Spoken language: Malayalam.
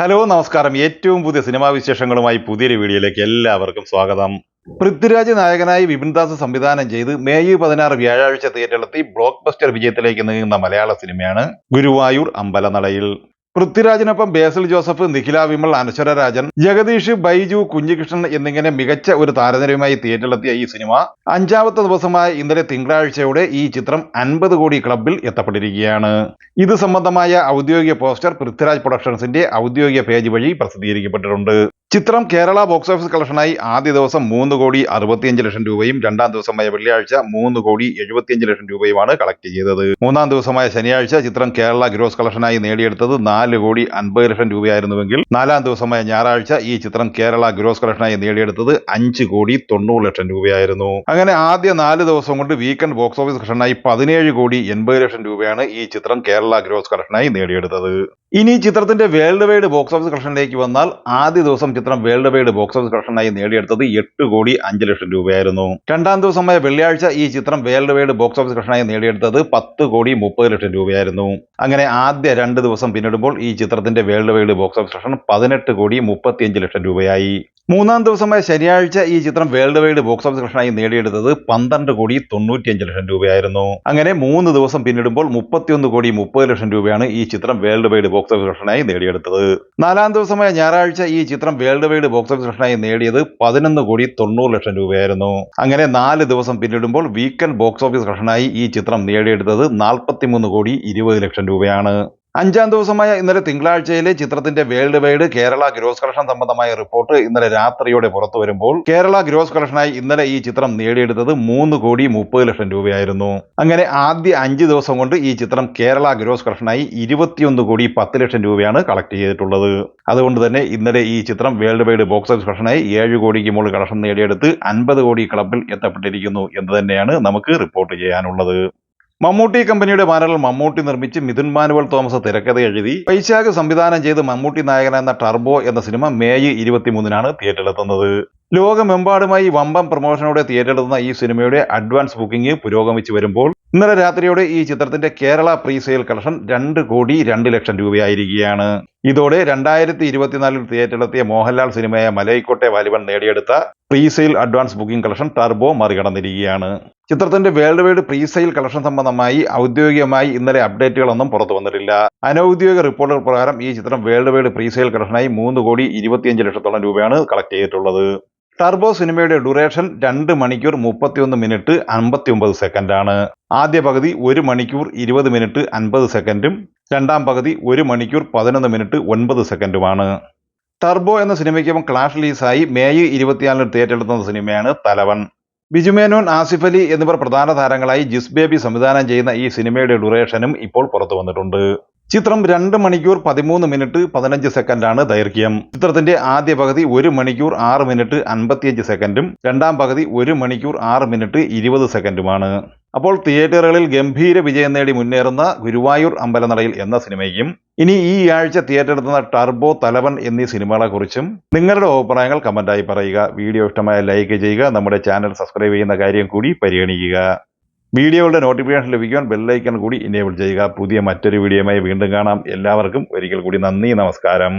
ഹലോ നമസ്കാരം. ഏറ്റവും പുതിയ സിനിമാ വിശേഷങ്ങളുമായി പുതിയൊരു വീഡിയോയിലേക്ക് എല്ലാവർക്കും സ്വാഗതം. പൃഥ്വിരാജ് നായകനായി വിപിൻദാസ് സംവിധാനം ചെയ്ത് മെയ് പതിനാറ് വ്യാഴാഴ്ച തിയേറ്ററിലെത്തി ബ്ലോക്ക് ബസ്റ്റർ വിജയത്തിലേക്ക് നീങ്ങുന്ന മലയാള സിനിമയാണ് ഗുരുവായൂർ അമ്പലനടയിൽ. പൃഥ്വിരാജിനൊപ്പം ബേസിൽ ജോസഫ് നിഖില വിമൽ അനശ്വര രാജൻ ജഗദീഷ് ബൈജു കുഞ്ഞികൃഷ്ണൻ എന്നിങ്ങനെ മികച്ച ഒരു താരനിരയുമായി തിയേറ്ററിലെത്തിയ ഈ സിനിമ അഞ്ചാമത്തെ ദിവസമായ ഇന്നലെ തിങ്കളാഴ്ചയോടെ ഈ ചിത്രം അൻപത് കോടി ക്ലബിൽ എത്തപ്പെട്ടിരിക്കുകയാണ്. ഇത് സംബന്ധമായ ഔദ്യോഗിക പോസ്റ്റർ പൃഥ്വിരാജ് പ്രൊഡക്ഷൻസിന്റെ ഔദ്യോഗിക പേജ് വഴി പ്രസിദ്ധീകരിക്കപ്പെട്ടിട്ടുണ്ട്. ചിത്രം കേരള ബോക്സ് ഓഫീസ് കളക്ഷനായി ആദ്യ ദിവസം മൂന്ന് കോടി അറുപത്തിയഞ്ച് ലക്ഷം രൂപയും രണ്ടാം ദിവസമായ വെള്ളിയാഴ്ച മൂന്ന് കോടി എഴുപത്തിയഞ്ച് ലക്ഷം രൂപയുമാണ് കളക്ട് ചെയ്തത്. മൂന്നാം ദിവസമായ ശനിയാഴ്ച ചിത്രം കേരള ഗ്രോസ് കളക്ഷനായി നേടിയെടുത്തത് നാല് കോടി അൻപത് ലക്ഷം രൂപയായിരുന്നുവെങ്കിൽ നാലാം ദിവസമായ ഞായറാഴ്ച ഈ ചിത്രം കേരള ഗ്രോസ് കളക്ഷനായി നേടിയെടുത്തത് അഞ്ച് കോടി തൊണ്ണൂറ് ലക്ഷം രൂപയായിരുന്നു. അങ്ങനെ ആദ്യ നാല് ദിവസം കൊണ്ട് വീക്കെൻഡ് ബോക്സ് ഓഫീസ് കളക്ഷനായി പതിനേഴ് കോടി എൺപത് ലക്ഷം രൂപയാണ് ഈ ചിത്രം കേരള ഗ്രോസ് കളക്ഷനായി നേടിയെടുത്തത്. ഇനി ചിത്രത്തിന്റെ വേൾഡ് വൈഡ് ബോക്സ് ഓഫീസ് കളക്ഷനിലേക്ക് വന്നാൽ ആദ്യ ദിവസം ചിത്രം വേൾഡ് വൈഡ് ബോക്സ് ഓഫീസ് കളക്ഷനായി നേടിയെടുത്തത് എട്ട് കോടി അഞ്ച് ലക്ഷം രൂപയായിരുന്നു. രണ്ടാം ദിവസമായ വെള്ളിയാഴ്ച ഈ ചിത്രം വേൾഡ് വൈഡ് ബോക്സ് ഓഫീസ് കളക്ഷനായി നേടിയെടുത്തത് പത്ത് കോടി മുപ്പത് ലക്ഷം രൂപയായിരുന്നു. അങ്ങനെ ആദ്യ രണ്ട് ദിവസം പിന്നിടുമ്പോൾ ഈ ചിത്രത്തിന്റെ world wide box office collection പതിനെട്ട് കോടി മുപ്പത്തിയഞ്ച് ലക്ഷം രൂപയായി. മൂന്നാം ദിവസമായ ശനിയാഴ്ച ഈ ചിത്രം വേൾഡ് വൈഡ് ബോക്സ് ഓഫീസ് കളക്ഷനായി നേടിയെടുത്തത് പന്ത്രണ്ട് കോടി തൊണ്ണൂറ്റിയഞ്ച് ലക്ഷം രൂപയായിരുന്നു. അങ്ങനെ മൂന്ന് ദിവസം പിന്നിടുമ്പോൾ മുപ്പത്തിയൊന്ന് കോടി മുപ്പത് ലക്ഷം രൂപയാണ് ഈ ചിത്രം വേൾഡ് വൈഡ് ബോക്സ് ഓഫീസ് കളക്ഷനായി നേടിയെടുത്തത്. നാലാം ദിവസമായ ഞായറാഴ്ച ഈ ചിത്രം വേൾഡ് വൈഡ് ബോക്സ് ഓഫീസ് കളക്ഷനായി നേടിയത് പതിനൊന്ന് കോടി തൊണ്ണൂറ് ലക്ഷം രൂപയായിരുന്നു. അങ്ങനെ നാല് ദിവസം പിന്നിടുമ്പോൾ വീക്കെൻഡ് ബോക്സ് ഓഫീസ് കളക്ഷനായി ഈ ചിത്രം നേടിയെടുത്തത് നാൽപ്പത്തിമൂന്ന് കോടി ഇരുപത് ലക്ഷം രൂപയാണ്. അഞ്ചാം ദിവസമായ ഇന്നലെ തിങ്കളാഴ്ചയിലെ ചിത്രത്തിന്റെ world wide Kerala gross collection സംബന്ധമായ റിപ്പോർട്ട് ഇന്നലെ രാത്രിയോടെ പുറത്തു വരുമ്പോൾ കേരള ഗ്രോസ് കളക്ഷനായി ഇന്നലെ ഈ ചിത്രം നേടിയെടുത്തത് മൂന്ന് കോടി മുപ്പത് ലക്ഷം രൂപയായിരുന്നു. അങ്ങനെ ആദ്യ അഞ്ച് ദിവസം കൊണ്ട് ഈ ചിത്രം കേരള ഗ്രോസ് കളക്ഷനായി ഇരുപത്തിയൊന്ന് കോടി പത്ത് ലക്ഷം രൂപയാണ് കളക്ട് ചെയ്തിട്ടുള്ളത്. അതുകൊണ്ട് തന്നെ ഇന്നലെ ഈ ചിത്രം വേൾഡ് വൈഡ് ബോക്സ് ഓഫീസ് കളക്ഷനായി ഏഴ് കോടിക്ക് മുകളിൽ കളക്ഷൻ നേടിയെടുത്ത് അൻപത് കോടി ക്ലബിൽ എത്തപ്പെട്ടിരിക്കുന്നു എന്ന് തന്നെയാണ് നമുക്ക് റിപ്പോർട്ട് ചെയ്യാനുള്ളത്. മമ്മൂട്ടി കമ്പനിയുടെ ബാനറിൽ മമ്മൂട്ടി നിർമ്മിച്ച് മിഥുൻ മാനുവൽ തോമസ് തിരക്കഥ എഴുതി. വൈശാഖ് സംവിധാനം ചെയ്ത് മമ്മൂട്ടി നായകൻ എന്ന ടർബോ എന്ന സിനിമ മേയ് ഇരുപത്തിമൂന്നിനാണ് തിയേറ്ററിലെത്തുന്നത്. ലോകമെമ്പാടുമായി വമ്പം പ്രൊമോഷനോടെ തിയേറ്ററിലെത്തുന്ന ഈ സിനിമയുടെ അഡ്വാൻസ് ബുക്കിംഗ് പുരോഗമിച്ചു വരുമ്പോൾ ഇന്നലെ രാത്രിയോടെ ഈ ചിത്രത്തിന്റെ കേരള പ്രീ സെയിൽ കളക്ഷൻ രണ്ട് കോടി രണ്ട് ലക്ഷം രൂപയായിരിക്കുകയാണ്. ഇതോടെ രണ്ടായിരത്തി ഇരുപത്തിനാലിൽ തിയേറ്ററിലെത്തിയ മോഹൻലാൽ സിനിമയായ മലൈക്കോട്ടെ വാലിബൻ നേടിയെടുത്ത pre sale advance booking collection Turbo മറികടന്നിരിക്കുകയാണ്. ചിത്രത്തിന്റെ വേൾഡ് വൈഡ് പ്രീസെയിൽ കളക്ഷൻ സംബന്ധമായി ഔദ്യോഗികമായി ഇന്നലെ അപ്ഡേറ്റുകളൊന്നും പുറത്തു വന്നിട്ടില്ല. അനൌദ്യോഗിക റിപ്പോർട്ടുകൾ പ്രകാരം ഈ ചിത്രം വേൾഡ് വൈഡ് പ്രീസെയിൽ കളക്ഷനായി മൂന്ന് കോടി ഇരുപത്തിയഞ്ച് ലക്ഷത്തോളം രൂപയാണ് കളക്ട് ചെയ്തിട്ടുള്ളത്. ടർബോ സിനിമയുടെ ഡ്യൂറേഷൻ രണ്ട് മണിക്കൂർ മുപ്പത്തിയൊന്ന് മിനിറ്റ് അമ്പത്തി ഒമ്പത് സെക്കൻഡാണ്. ആദ്യ പകുതി ഒരു മണിക്കൂർ ഇരുപത് മിനിറ്റ് അൻപത് സെക്കൻഡും രണ്ടാം പകുതി ഒരു മണിക്കൂർ പതിനൊന്ന് മിനിറ്റ് ഒൻപത് സെക്കൻഡുമാണ്. ടർബോ എന്ന സിനിമയ്ക്കൊപ്പം ക്ലാഷ് റിലീസായി മേയ് ഇരുപത്തിനാലിന് തിയേറ്ററെടുത്തുന്ന സിനിമയാണ് തലവൻ. ബിജുമേനോൻ ആസിഫ് അലി എന്നിവർ പ്രധാന താരങ്ങളായി ജിസ് ബേബി സംവിധാനം ചെയ്യുന്ന ഈ സിനിമയുടെ ഡ്യൂറേഷനും ഇപ്പോൾ പുറത്തു വന്നിട്ടുണ്ട്. ചിത്രം രണ്ട് മണിക്കൂർ പതിമൂന്ന് മിനിറ്റ് പതിനഞ്ച് സെക്കൻഡാണ് ദൈർഘ്യം. ചിത്രത്തിന്റെ ആദ്യ പകുതി ഒരു മണിക്കൂർ ആറ് മിനിറ്റ് അൻപത്തിയഞ്ച് സെക്കൻഡും രണ്ടാം പകുതി ഒരു മണിക്കൂർ ആറ് മിനിറ്റ് ഇരുപത് സെക്കൻഡുമാണ്. അപ്പോൾ തിയേറ്ററുകളിൽ ഗംഭീര വിജയം നേടി മുന്നേറുന്ന ഗുരുവായൂർ അമ്പലനടയിൽ എന്ന സിനിമയും ഇനി ഈ ആഴ്ച തിയേറ്ററെത്തുന്ന ടർബോ തലവൻ എന്നീ സിനിമകളെ കുറിച്ചും നിങ്ങളുടെ അഭിപ്രായങ്ങൾ കമന്റായി പറയുക. വീഡിയോ ഇഷ്ടമായ ലൈക്ക് ചെയ്യുക നമ്മുടെ ചാനൽ സബ്സ്ക്രൈബ് ചെയ്യുന്ന കാര്യം കൂടി പരിഗണിക്കുക. വീഡിയോകളുടെ നോട്ടിഫിക്കേഷൻ ലഭിക്കുവാൻ ബെല്ലൈക്കൺ കൂടി ഇനേബിൾ ചെയ്യുക. പുതിയ മറ്റൊരു വീഡിയോയുമായി വീണ്ടും കാണാം. എല്ലാവർക്കും ഒരിക്കൽ കൂടി നന്ദി നമസ്കാരം.